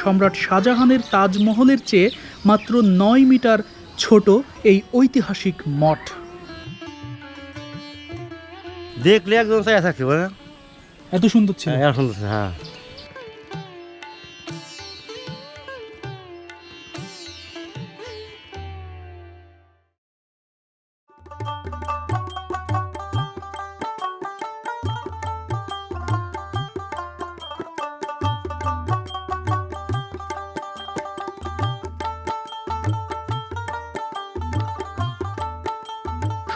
সম্রাট শাহজাহানের তাজমহলের চেয়ে মাত্র নয় মিটার ছোট এই ঐতিহাসিক মঠ। দেখলে একদম চাই থাকতে পারে এত সুন্দর ছিল। হ্যাঁ সুন্দর হ্যাঁ।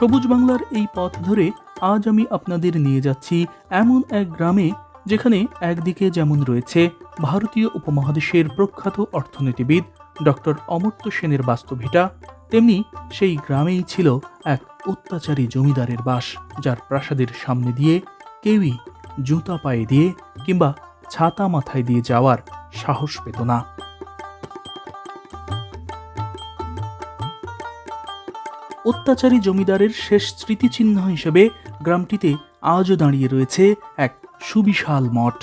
সবুজ বাংলার এই পথ ধরে আজ আমি আপনাদের নিয়ে যাচ্ছি এমন এক গ্রামে যেখানে একদিকে যেমন রয়েছে ভারতীয় উপমহাদেশের প্রখ্যাত অর্থনীতিবিদ ডক্টর অমর্ত্য সেনের বাস্তভিটা তেমনি সেই গ্রামেই ছিল এক অত্যাচারী জমিদারের বাস, যার প্রাসাদের সামনে দিয়ে কেউই জুতা পায়ে দিয়ে কিংবা ছাতা মাথায় দিয়ে যাওয়ার সাহস পেত না। অত্যাচারী জমিদারের শেষ স্মৃতিচিহ্ন হিসেবে গ্রামটিতে আজও দাঁড়িয়ে রয়েছে এক সুবিশাল মঠ।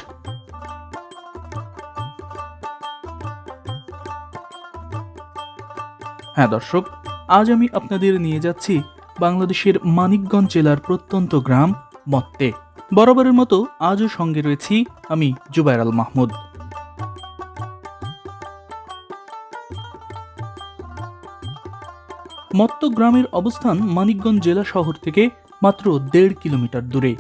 হ্যাঁ দর্শক, আজ আমি আপনাদের নিয়ে যাচ্ছি বাংলাদেশের মানিকগঞ্জ জেলার প্রত্যন্ত গ্রাম মত্তে বরাবরের মতো আজও সঙ্গে রয়েছি আমি জুবাইর আল মাহমুদ। মত্ত গ্রামের অবস্থান মানিকগঞ্জ জেলা শহর থেকে মাত্র দেড় কিলোমিটার দূরে।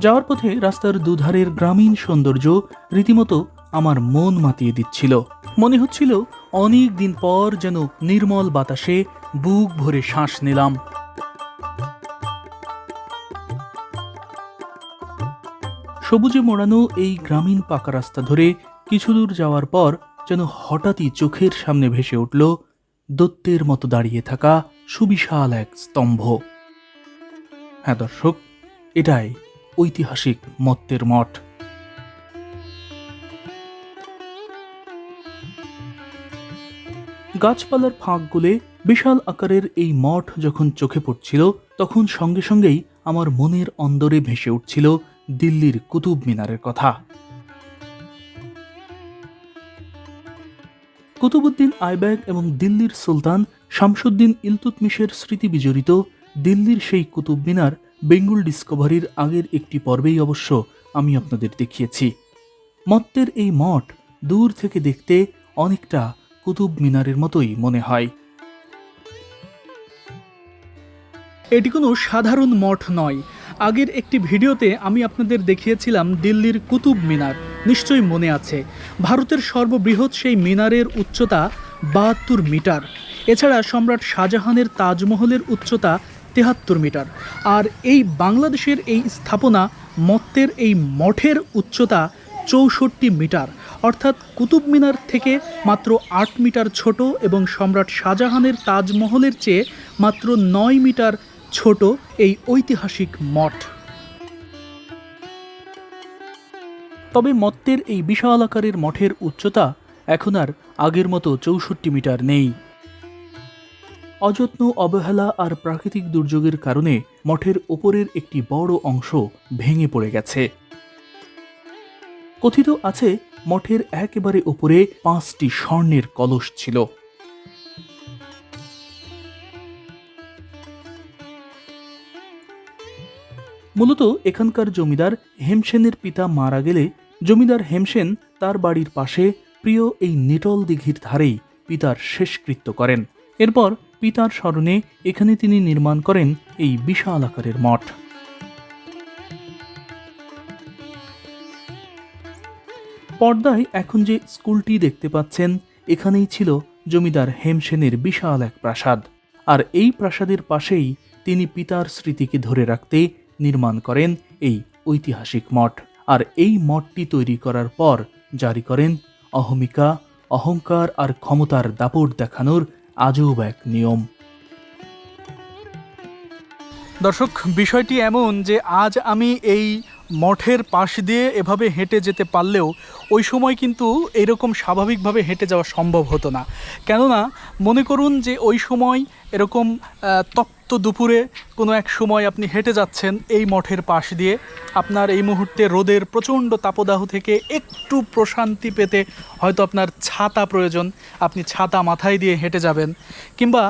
যাওয়ার পথে রাস্তার দুধারের গ্রামীণ সৌন্দর্য রীতিমতো আমার মন মাতিয়ে দিচ্ছিল। মনে হচ্ছিল অনেক দিন পর যেন নির্মল বাতাসে বুক ভরে শ্বাস নিলাম। সবুজে মোড়ানো এই গ্রামীণ পাকা রাস্তা ধরে কিছু দূর যাওয়ার পর যেন হঠাৎই চোখের সামনে ভেসে উঠল দত্তের মতো দাঁড়িয়ে থাকা সুবিশাল এক স্তম্ভ। হ্যাঁ দর্শক, এটাই ঐতিহাসিক মত্তের মঠ। গাছপালার ফাঁক গুলে বিশাল আকারের এই মঠ যখন চোখে পড়ছিল, তখন সঙ্গে সঙ্গেই আমার মনের অন্দরে ভেসে উঠছিল দিল্লির কুতুব মিনারের কথা। কুতুবুদ্দিন আইব্যাক এবং দিল্লির সুলতান শামসুদ্দিন ইলতুতমিশের স্মৃতি বিজড়িত দিল্লির সেই কুতুব মিনার বেঙ্গল ডিসকভারির আগের একটি পর্বেই অবশ্য আমি আপনাদের দেখিয়েছি। মত্তের এই মঠ দূর থেকে দেখতে অনেকটা কুতুব মিনারের মতোই মনে হয়। এটি কোনো সাধারণ মঠ নয় আগের একটি ভিডিওতে আমি আপনাদের দেখিয়েছিলাম দিল্লির কুতুব মিনার। নিশ্চয়ই মনে আছে। ভারতের সর্ববৃহৎ সেই মিনারের উচ্চতা বাহাত্তর মিটার। এছাড়া সম্রাট শাহজাহানের তাজমহলের উচ্চতা তেহাত্তর মিটার। আর এই বাংলাদেশের এই স্থাপনা মত্তের এই মঠের উচ্চতা চৌষট্টি মিটার। অর্থাৎ কুতুব মিনার থেকে মাত্র আট মিটার ছোট এবং সম্রাট শাহজাহানের তাজমহলের চেয়ে মাত্র নয় মিটার ছোট এই ঐতিহাসিক মঠ। তবে মত্তের এই বিশাল আকারের মঠের উচ্চতা এখন আর আগের মতো চৌষট্টি মিটার নেই। অযত্ন, অবহেলা আর প্রাকৃতিক দুর্যোগের কারণে মঠের ওপরের একটি বড় অংশ ভেঙে পড়ে গেছে। কথিত আছে, মঠের একেবারে ওপরে পাঁচটি স্বর্ণের কলস ছিল। মূলত এখানকার জমিদার হেমসেনের পিতা মারা গেলে জমিদার হেমসেন তার বাড়ির পাশে প্রিয় এই নিটল দিঘির ধারেই পিতার শেষকৃত্য করেন। এরপর পিতার স্মরণে এখানে তিনি নির্মাণ করেন এই বিশাল আকারের মঠ। পর্দায় এখন যে স্কুলটি দেখতে পাচ্ছেন, এখানেই ছিল জমিদার হেমসেনের বিশাল এক প্রাসাদ। আর এই প্রাসাদের পাশেই তিনি পিতার স্মৃতিকে ধরে রাখতে নির্মাণ করেন এই ঐতিহাসিক মঠ। আর এই মঠটি তৈরি করার পর জারি করেন অহমিকা অহংকার আর ক্ষমতার দাপট দেখানোর আজব এক নিয়ম। দর্শক বিষয়টি এমন যে আজ আমি এই মঠের পাশ দিয়ে এভাবে হেঁটে যেতে পারলেও ওই সময় কিন্তু এরকম স্বাভাবিকভাবে হেঁটে যাওয়া সম্ভব হতো না। কেননা মনে করুন যে ওই সময় এরকম আহ, তপ্ত দুপুরে কোনো এক সময় আপনি হেঁটে যাচ্ছেন এই মঠের পাশ দিয়ে, আপনার এই মুহূর্তে রোদের প্রচণ্ড তাপদাহ থেকে একটু প্রশান্তি পেতে হয়তো আপনার ছাতা প্রয়োজন, আপনি ছাতা মাথায় দিয়ে হেঁটে যাবেন, কিংবা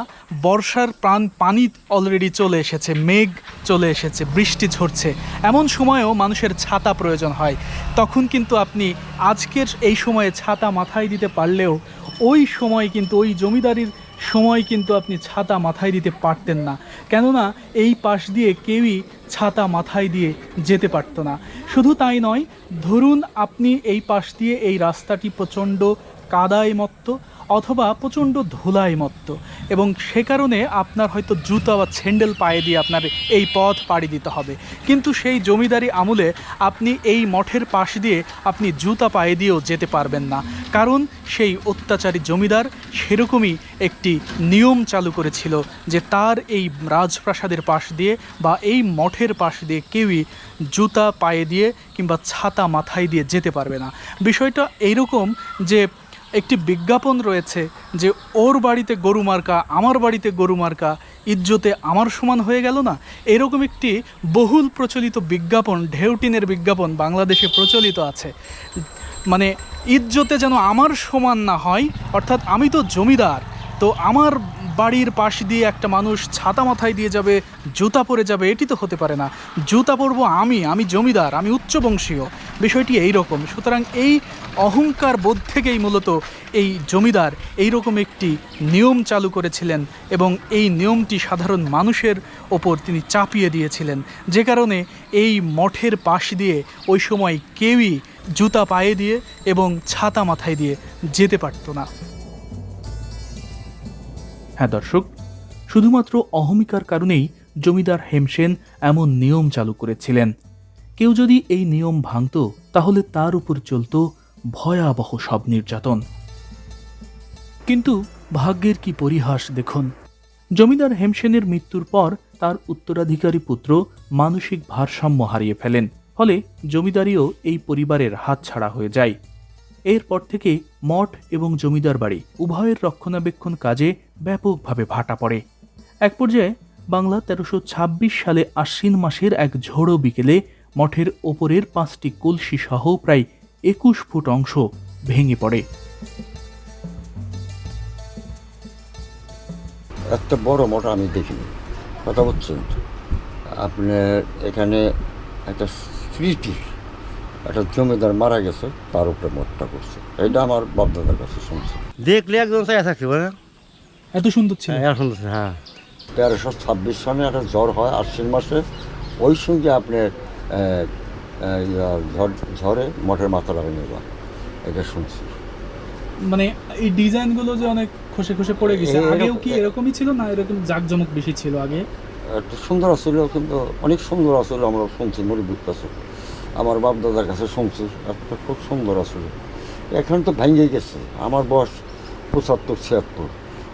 বর্ষার প্রাণ পানি অলরেডি চলে এসেছে, মেঘ চলে এসেছে, বৃষ্টি ঝরছে, এমন সময়েও মানুষের ছাতা প্রয়োজন হয়। তখন কিন্তু আপনি আজকের এই সময়ে ছাতা মাথায় দিতে পারলেও ওই সময় কিন্তু ওই জমিদারির সময় কিন্তু আপনি ছাতা মাথায় দিতে পারতেন না। কেননা এই পাশ দিয়ে কেউই ছাতা মাথায় দিয়ে যেতে পারতো না। শুধু তাই নয়, ধরুন আপনি এই পাশ দিয়ে এই রাস্তাটি প্রচণ্ড কাদায় মত্ত অথবা প্রচণ্ড ধুলায় মত্ত। এবং সে কারণে আপনার হয়তো জুতা বা স্যান্ডেল পায়ে দিয়ে আপনার এই পথ পাড়ি দিতে হবে। কিন্তু সেই জমিদারি আমলে আপনি এই মঠের পাশ দিয়ে আপনি জুতা পায়ে দিয়েও যেতে পারবেন না। কারণ সেই অত্যাচারী জমিদার সেরকমই একটি নিয়ম চালু করেছিল যে তার এই রাজপ্রাসাদের পাশ দিয়ে বা এই মঠের পাশ দিয়ে কেউই জুতা পায়ে দিয়ে কিংবা ছাতা মাথায় দিয়ে যেতে পারবে না। বিষয়টা এইরকম যে একটি বিজ্ঞাপন রয়েছে যে ওর বাড়িতে গরু মার্কা, আমার বাড়িতে গরু মার্কা, ইজ্জতে আমার সমান হয়ে গেল না? এরকম একটি বহুল প্রচলিত বিজ্ঞাপন ঢেউটিনের বিজ্ঞাপন বাংলাদেশে প্রচলিত আছে। মানে ইজ্জতে যেন আমার সমান না হয়, অর্থাৎ আমি তো জমিদার, তো আমার বাড়ির পাশ দিয়ে একটা মানুষ ছাতা মাথায় দিয়ে যাবে, জুতা পরে যাবে, এটি তো হতে পারে না। জুতা পরবো আমি আমি জমিদার, আমি উচ্চবংশীয়। বিষয়টি এই রকম সুতরাং এই অহংকার বোধ থেকেই মূলত এই জমিদার এই রকম একটি নিয়ম চালু করেছিলেন এবং এই নিয়মটি সাধারণ মানুষের ওপর তিনি চাপিয়ে দিয়েছিলেন। যে কারণে এই মঠের পাশ দিয়ে ওই সময় কেউই জুতা পায়ে দিয়ে এবং ছাতা মাথায় দিয়ে যেতে পারতো না। হ্যাঁ দর্শক, শুধুমাত্র অহমিকার কারণেই জমিদার হেমসেন এমন নিয়ম চালু করেছিলেন। কেউ যদি এই নিয়ম ভাঙত, তাহলে তার উপর চলত ভয়াবহ সব নির্যাতন। কিন্তু ভাগ্যের কি পরিহাস দেখুন, জমিদার হেমসেনের মৃত্যুর পর তার উত্তরাধিকারী পুত্র মানসিক ভারসাম্য হারিয়ে ফেলেন, ফলে জমিদারিও এই পরিবারের হাতছাড়া হয়ে যায়। এরপর থেকে মঠ এবং জমিদার বাড়ি উভয়ের রক্ষণাবেক্ষণ কাজে ব্যাপকভাবে ভাটা পড়ে। এক পর্যায়ে বাংলা তেরোশো ছাব্বিশ সালে আশ্বিন মাসের এক ঝোড়ো বিকেলে মঠের ওপরের পাঁচটি কলসি সহ প্রায় একুশ ফুট অংশ ভেঙে পড়ে। এত বড় মঠ আমি দেখিনি কথা বলছেন? আপনার এখানে একটা স্মৃতি একটা জমিদার মারা গেছে তার উপরে মঠটা করছে। এটা আমার বাপদাদার কাছে শুনছি। দেখলে একজন চাই থাকতে পারে এত সুন্দর ছিল। হ্যাঁ সুন্দর হ্যাঁ। তেরোশো ছাব্বিশ সনে একটা জ্বর হয় আশ্বিন মাসে। ওই সঙ্গে আপনার ঝড় ঝড়ে মঠের মাথাটা ভেঙে যায় এটা শুনছি। মানে এই ডিজাইনগুলো যে অনেক খসে খসে পড়ে গেছে আগেও কি এরকমই ছিল না এরকম জাকজমক বেশি ছিল আগে? একটা সুন্দর আসলে কিন্তু অনেক সুন্দর আসলে আমরা শুনছি মুরব্বীর কাছে আমার বাপ দাদার কাছে শুনছি একটা খুব সুন্দর আসলে। এখন তো ভেঙে গেছে। আমার বয়স পঁচাত্তর ছিয়াত্তর।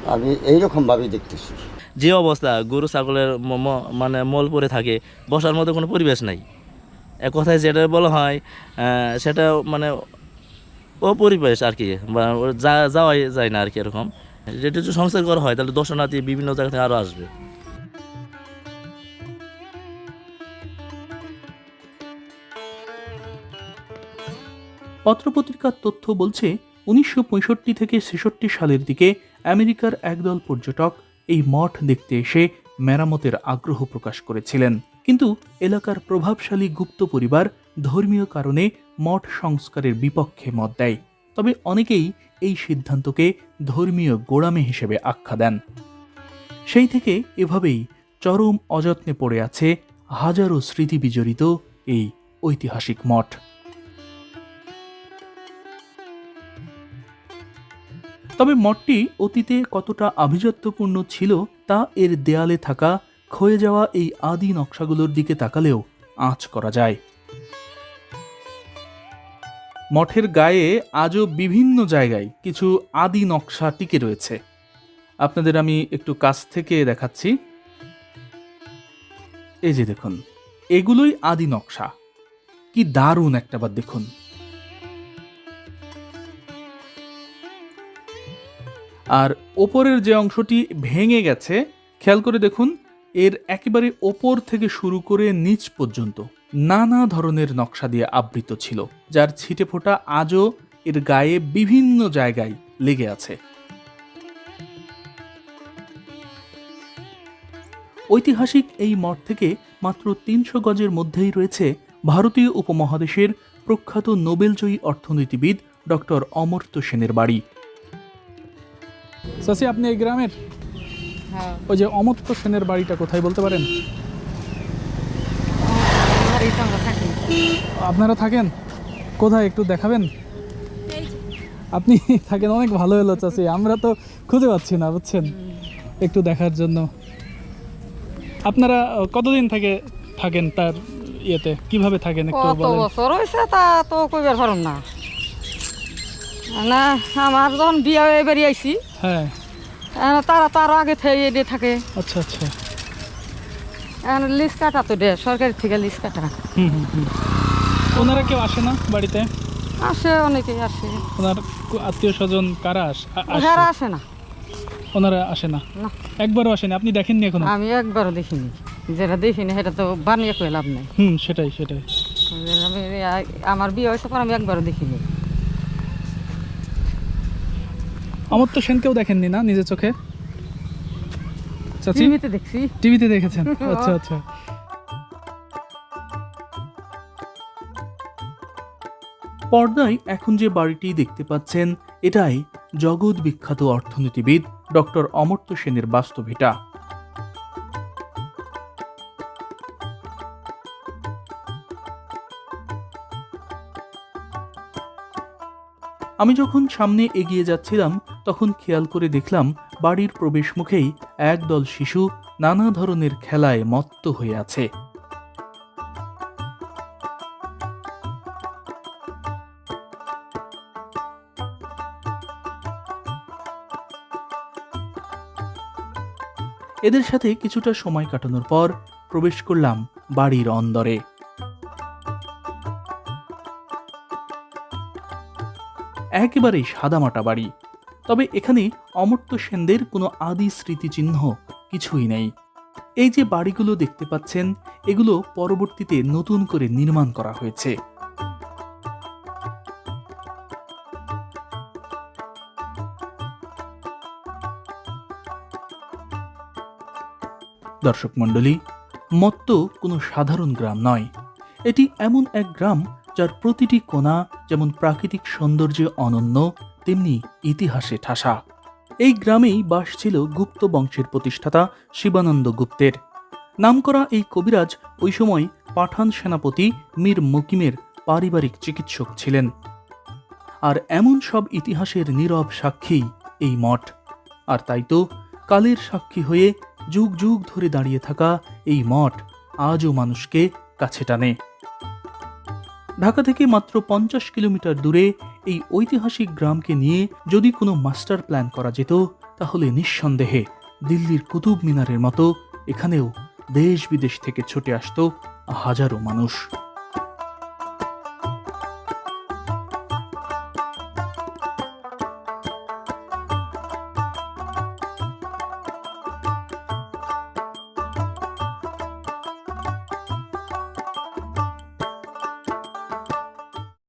আমি এইরকমভাবেই দেখতেছি। যে অবস্থা গরু ছাগলের ম- ম- মানে মল পরে থাকে বসার মতো কোনো পরিবেশ নাই। এক কথায় যেটা বলা হয় সেটা মানে অপরিবেশ আর কি বা যা- যাওয়াই যায় না আর কি এরকম। যেটা যদি সংস্কার করা হয় তাহলে দর্শনার্থী বিভিন্ন জায়গা থেকে আরও আসবে। পত্রপত্রিকার তথ্য বলছে উনিশশো পঁয়ষট্টি থেকে ছেষট্টি সালের দিকে আমেরিকার একদল পর্যটক এই মঠ দেখতে এসে মেরামতের আগ্রহ প্রকাশ করেছিলেন। কিন্তু এলাকার প্রভাবশালী গুপ্ত পরিবার ধর্মীয় কারণে মঠ সংস্কারের বিপক্ষে মত দেয়। তবে অনেকেই এই সিদ্ধান্তকে ধর্মীয় গোড়ামে হিসেবে আখ্যা দেন। সেই থেকে এভাবেই চরম অযত্নে পড়ে আছে হাজারো স্মৃতি বিজড়িত এই ঐতিহাসিক মঠ। তবে মঠটি অতীতে কতটা আভিজাত্যপূর্ণ ছিল তা এর দেয়ালে থাকা ক্ষয়ে যাওয়া এই আদি নকশাগুলোর দিকে তাকালেও আঁচ করা যায়। মঠের গায়ে আজও বিভিন্ন জায়গায় কিছু আদি নকশা টিকে রয়েছে। আপনাদের আমি একটু কাছ থেকে দেখাচ্ছি। এই যে দেখুন, এগুলোই আদি নকশা। কি দারুণ একটাবার দেখুন। আর ওপরের যে অংশটি ভেঙে গেছে, খেয়াল করে দেখুন, এর একেবারে ওপর থেকে শুরু করে নিচ পর্যন্ত নানা ধরনের নকশা দিয়ে আবৃত ছিল, যার ছিটে ফোটা আজও এর গায়ে বিভিন্ন জায়গায় লেগে আছে। ঐতিহাসিক এই মঠ থেকে মাত্র তিনশো গজের মধ্যেই রয়েছে ভারতীয় উপমহাদেশের প্রখ্যাত নোবেলজয়ী অর্থনীতিবিদ ডক্টর অমর্ত্য সেনের বাড়ি। চাষি আপনি এই গ্রামের? হ্যাঁ। ওই যে অমর্ত্য সেনের বাড়িটা কোথায় বলতে পারেন? আপনারা থাকেন? কোথায় একটু দেখাবেন? আপনি থাকেন অনেক ভালো হলো চাষি আমরা তো খুঁজে পাচ্ছি না বুঝছেন? একটু দেখার জন্য। আপনারা কতদিন থেকে থাকেন তার ইয়েতে? কীভাবে থাকেন একটু বলেন। বছর হয়েছে তা তো কইবার পারুম না। না আমার যখন বিয়ে বেরিয়ে আইছি হ্যাঁ। তারা তো আরও আগে থেকে দিয়ে থাকে। আচ্ছা আচ্ছা। লিস্ট কাটা তো দে সরকারি থেকে লিস্ট কাটা। হুম হুম হুম। ওনারা কেউ আসে না বাড়িতে? আসে অনেকেই আসে। ওনার আত্মীয় স্বজন কারা আস-? যারা আসে না। ওনারা আসে না? না। একবারও আসেনি আপনি দেখেননি এখনও? আমি একবারও দেখিনি। যেটা দেখিনি সেটা তো বানিয়ে কয়ে লাভ নেই হুম সেটাই সেটাই। আমার বিয়ে হয়েছে পর আমি একবারও দেখিনি। অমর্ত্য সেনকেও দেখেননি না নিজের চোখে? টিভিতে দেখছি। টিভিতে দেখেছেন? আচ্ছা আচ্ছা। পর্দায় এখন যে বাড়িটি দেখতে পাচ্ছেন এটাই জগৎ বিখ্যাত অর্থনীতিবিদ ডক্টর অমর্ত্য সেনের বাস্তবিটা আমি যখন সামনে এগিয়ে যাচ্ছিলাম, তখন খেয়াল করে দেখলাম বাড়ির প্রবেশ মুখেই একদল শিশু নানা ধরনের খেলায় মত্ত হয়ে আছে। এদের সাথে কিছুটা সময় কাটানোর পর প্রবেশ করলাম বাড়ির অন্দরে। একেবারেই সাদামাটা বাড়ি। তবে এখানে অমর্ত্য সেনদের কোনো আদি স্মৃতিচিহ্ন কিছুই নেই। এই যে বাড়িগুলো দেখতে পাচ্ছেন, এগুলো পরবর্তীতে নতুন করে নির্মাণ করা হয়েছে। দর্শক মণ্ডলী, মত্ত কোনো সাধারণ গ্রাম নয়। এটি এমন এক গ্রাম যার প্রতিটি কোণা যেমন প্রাকৃতিক সৌন্দর্যে অনন্য, তেমনি ইতিহাসে ঠাসা। এই গ্রামেই বাস ছিল গুপ্ত বংশের প্রতিষ্ঠাতা শিবানন্দ গুপ্তের। নামকরা এই কবিরাজ ওই সময় পাঠান সেনাপতি মীর মুকিমের পারিবারিক চিকিৎসক ছিলেন। আর এমন সব ইতিহাসের নীরব সাক্ষী এই মঠ। আর তাই তো কালের সাক্ষী হয়ে যুগ যুগ ধরে দাঁড়িয়ে থাকা এই মঠ আজও মানুষকে কাছে টানে। ঢাকা থেকে মাত্র পঞ্চাশ কিলোমিটার দূরে এই ঐতিহাসিক গ্রামকে নিয়ে যদি কোনো মাস্টার প্ল্যান করা যেত, তাহলে নিঃসন্দেহে দিল্লির কুতুব মিনারের মতো এখানেও দেশ বিদেশ থেকে ছুটে আসত হাজারো মানুষ।